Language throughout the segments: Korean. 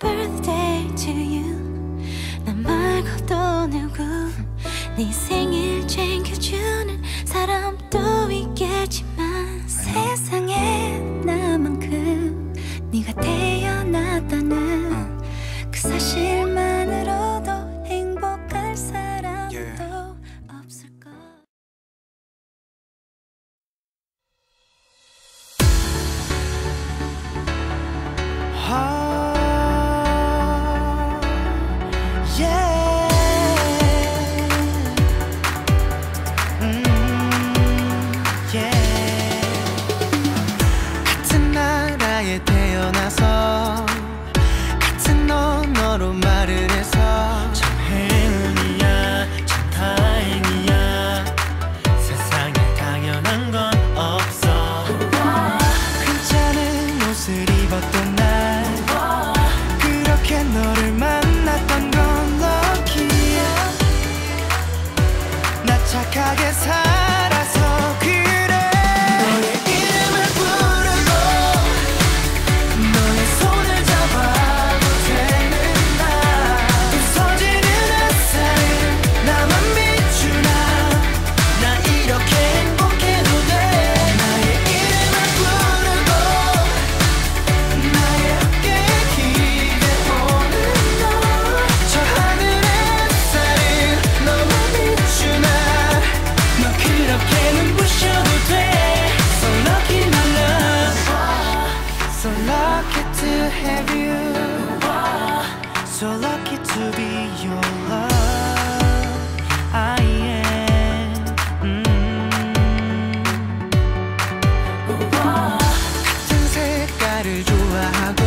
birthday to you. 나 말고 또 누구? 네 생일 챙겨주는 사람도 있겠지만 세상에 나만큼 네가 태어났다는 그 사실만으로도 행복할 사람도 없을까 아, 옷을 음. 좋아하고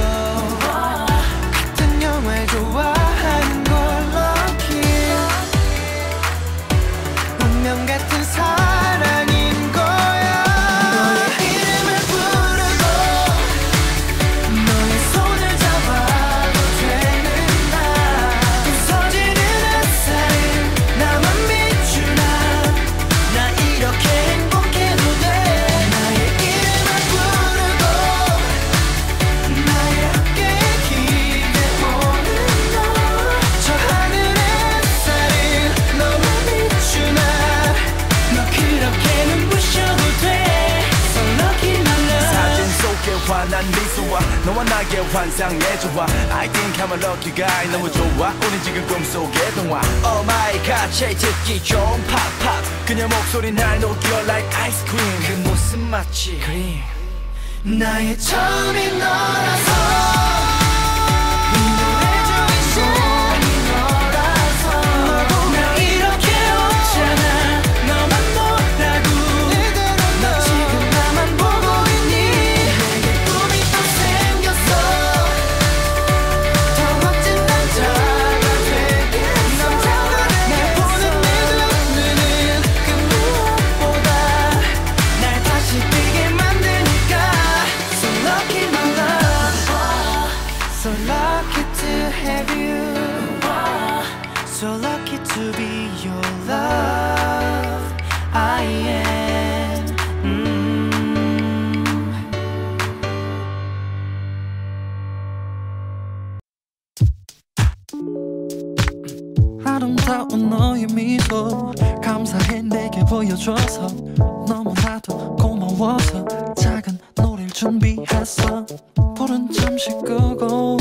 나의 환상의 조화. I think I'm a lucky guy. 너무 좋아. 우린 지금 꿈속의 동화. Oh my god. 제일 듣기 좋은 팝팝. 그녀 목소리 날 녹여 like ice cream. 그 모습 마치 그림. 나의 처음인 너라서 아름다운 너의 미소 감사해 내게 보여줘서 너무나도 고마워서 작은 노래를 준비했어. 불은 잠시 끄고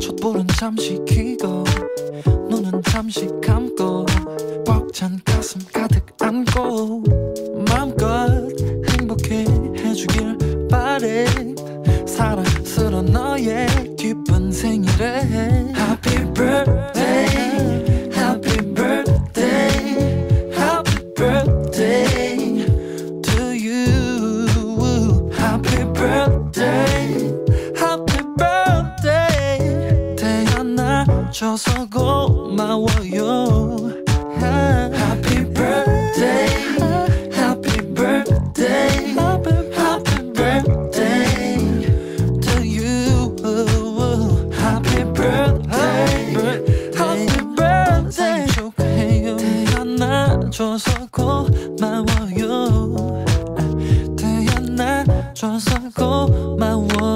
촛불은 잠시 켜고 눈은 잠시 감고 벅찬 가슴 가득 안고 마음껏 행복해 해주길 바래. 사랑스러운 너의 기쁜 생일에 어서고마워요. Happy birthday. Happy birthday. Happy happy birthday. to you. Happy birthday. Happy birthday. 축하해요 안아줘서 고마워요. 태어나줘서 고마워